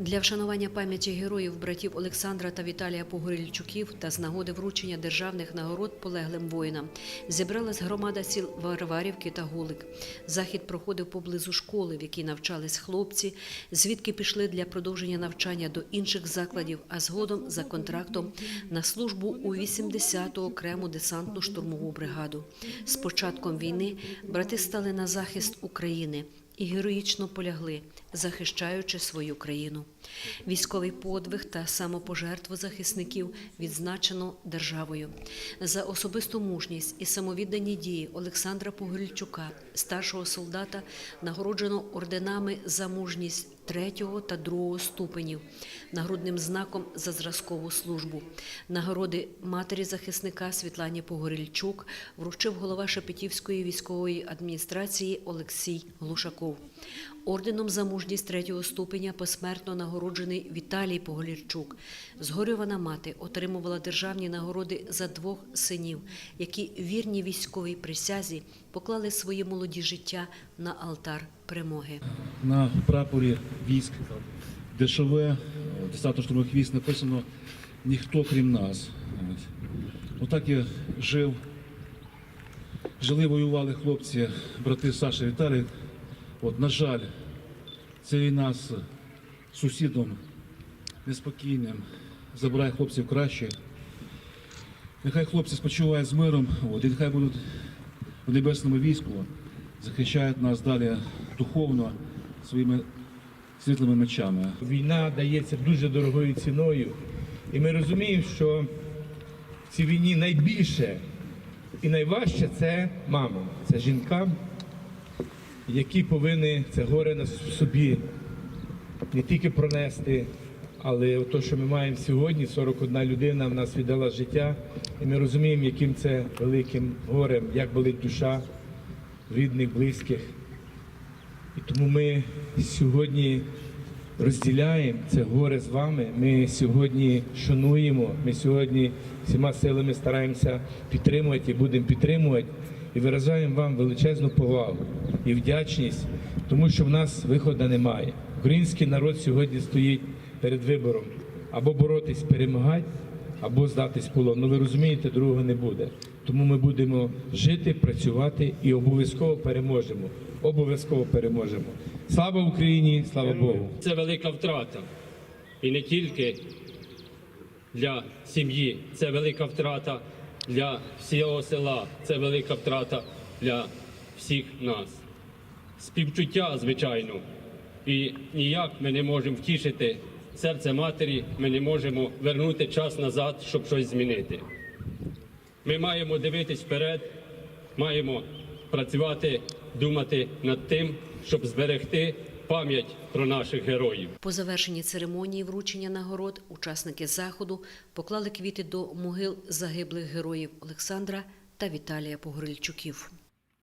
Для вшанування пам'яті героїв братів Олександра та Віталія Погорільчуків та з нагоди вручення державних нагород полеглим воїнам зібралась громада сіл Варварівки та Гулик. Захід проходив поблизу школи, в якій навчались хлопці, звідки пішли для продовження навчання до інших закладів, а згодом за контрактом на службу у 80-ту окрему десантно-штурмову бригаду. З початком війни брати стали на захист України і героїчно полягли, захищаючи свою країну. Військовий подвиг та самопожертву захисників відзначено державою. За особисту мужність і самовіддані дії Олександра Погольчука, старшого солдата, нагороджено орденами за мужність третього та другого ступенів, нагрудним знаком за зразкову службу. Нагороди матері захисника Світлані Погорільчук вручив голова Шепетівської військової адміністрації Олексій Глушаков. Орденом за мужність третього ступеня посмертно нагороджений Віталій Погорільчук. Згорювана мати отримувала державні нагороди за двох синів, які вірні військовій присязі поклали свої молоді життя на алтар перемоги. На прапорі військ ДШВ, десантно штурмових військ написано ніхто крім нас. Отак я жив. Жили, воювали хлопці, брати Саша Віталій. От, на жаль, ця війна з сусідом неспокійним забирає хлопців краще. Нехай хлопці спочивають з миром, от, і нехай будуть в небесному війську, захищають нас далі духовно своїми світлими мечами. Війна дається дуже дорогою ціною, і ми розуміємо, що в цій війні найбільше і найважче це мама, це жінкам, які повинні це горе на собі не тільки пронести, але те, що ми маємо сьогодні, 41 людина в нас віддала життя, і ми розуміємо, яким це великим горем, як болить душа рідних, близьких. І тому ми сьогодні розділяємо це горе з вами. Ми сьогодні шануємо, ми сьогодні всіма силами стараємося підтримувати і будемо підтримувати. І виражаємо вам величезну повагу і вдячність, тому що в нас виходу немає. Український народ сьогодні стоїть перед вибором або боротись, перемагати, або здатись полон. Ну ви розумієте, другого не буде. Тому ми будемо жити, працювати і обов'язково переможемо. Обов'язково переможемо. Слава Україні, слава Богу. Це велика втрата. І не тільки для сім'ї, це велика втрата для всього села, це велика втрата для всіх нас. Співчуття, звичайно. І ніяк ми не можемо втішити серце матері, ми не можемо вернути час назад, щоб щось змінити. Ми маємо дивитись вперед, маємо працювати, думати над тим, щоб зберегти пам'ять про наших героїв. По завершенні церемонії вручення нагород учасники заходу поклали квіти до могил загиблих героїв Олександра та Віталія Погорільчуків.